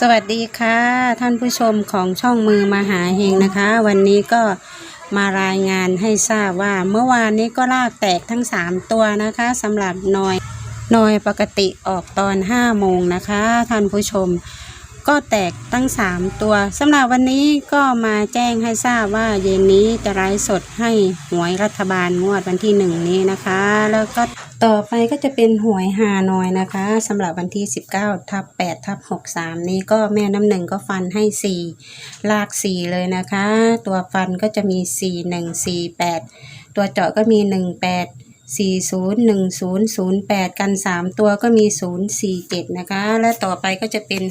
สวัสดีค่ะท่านผู้ชมของช่องมือมหาเฮงนะคะ วันนี้ก็มารายงานให้ทราบว่าเมื่อวานนี้ก็ลากแตกทั้ง 3 ตัวนะคะสำหรับนอยนอยปกติออกตอน5โมงนะคะท่านผู้ชม ก็แตกตั้ง 3 ตัวสำหรับวันนี้ก็มาแจ้งให้ทราบว่าเย็นนี้จะไลฟ์สดให้หวยรัฐบาลงวดวันที่ 1 นี้นะคะ แล้วก็ ต่อไปก็จะเป็นหวยฮานอยนะคะสำหรับวันที่ 19ทับ8ทับ63 นี้ก็แม่น้ำหนึ่งก็ฟันให้ 4 ลาก 4 เลยนะคะ ตัวฟันก็จะมี 4 1 4 8 ตัวเจาะก็มี 18 40 10 08 กัน 3 ตัวก็มี 047 นะคะ และต่อไปก็จะเป็น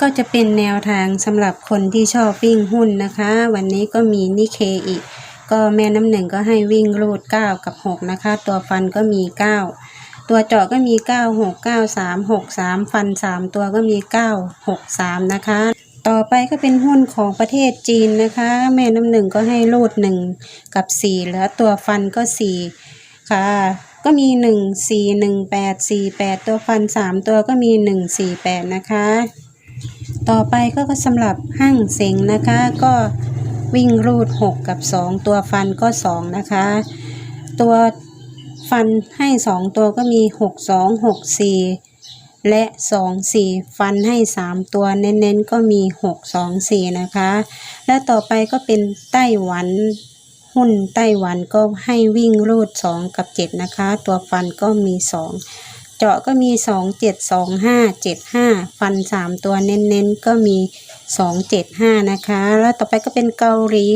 ก็จะเป็นแนวทางสำหรับคนที่ชอบวิ่งหุ้นนะคะ วันนี้ก็มีนิเคอีก ก็แม่น้ำหนึ่งก็ให้วิ่งรูด 9 กับ 6 นะคะ ตัวฟันก็มี 9 ตัวเจาะก็มี 9 6 9 3 6 3 ฟัน 3 ตัวก็มี 9 6 3 นะคะ ต่อไปก็เป็นหุ้นของประเทศจีนนะคะ แม่น้ำหนึ่งก็ให้รูด 1 กับ4แล้วตัวฟันก็ 4 ค่ะ ก็มี 1 4 1 8 4 8 ตัวฟัน 3 ตัวก็มี 1 4 8 นะคะ ต่อไปก็สำหรับห้างเสงนะคะก็ วิ่งรูด 6 กับ 2 ตัวฟันก็ 2 นะคะ ตัวฟันให้ 2 ตัวก็มี 6 2 6 4 และ 2 4 ฟันให้ 3 ตัวเน้นๆก็มี 6 2 4 นะคะ และต่อไปก็เป็นไต้หวันหุ้นไต้หวันก็ให้วิ่งรูด 2 กับ 7 นะคะ ตัวฟันก็มี 2 เจาะก็มี 2 7 2 5 7 5 ฟัน 3 ตัวเน้นๆ ก็มี 2 7 5 นะคะ แล้วต่อไปก็เป็นเกาหลี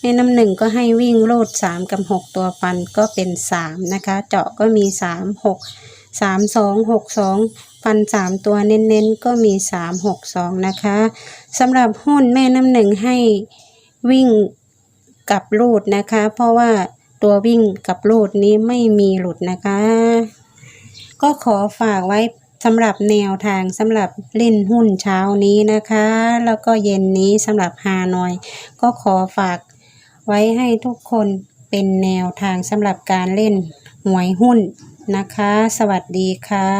แม่น้ำหนึ่งก็ให้วิ่งโลด3 กับ 6 ตัวฟันก็เป็น 3 นะคะ เจาะก็มี 3 6 3 2 6 2 ฟัน 3 ตัวเน้นๆ ก็มี 3 6 2 นะคะสำหรับหุ้นแม่น้ำหนึ่งให้วิ่งกับรูดนะคะ เพราะว่าตัววิ่งกับรูดนี้ไม่มีหลุดนะคะ ก็ขอฝากไว้สำหรับแนวทางสำหรับเล่นหุ้นเช้านี้นะคะ แล้วก็เย็นนี้สำหรับฮานอย ก็ขอฝากไว้ให้ทุกคนเป็นแนวทางสำหรับการเล่นหวยหุ้นนะคะ สวัสดีค่ะ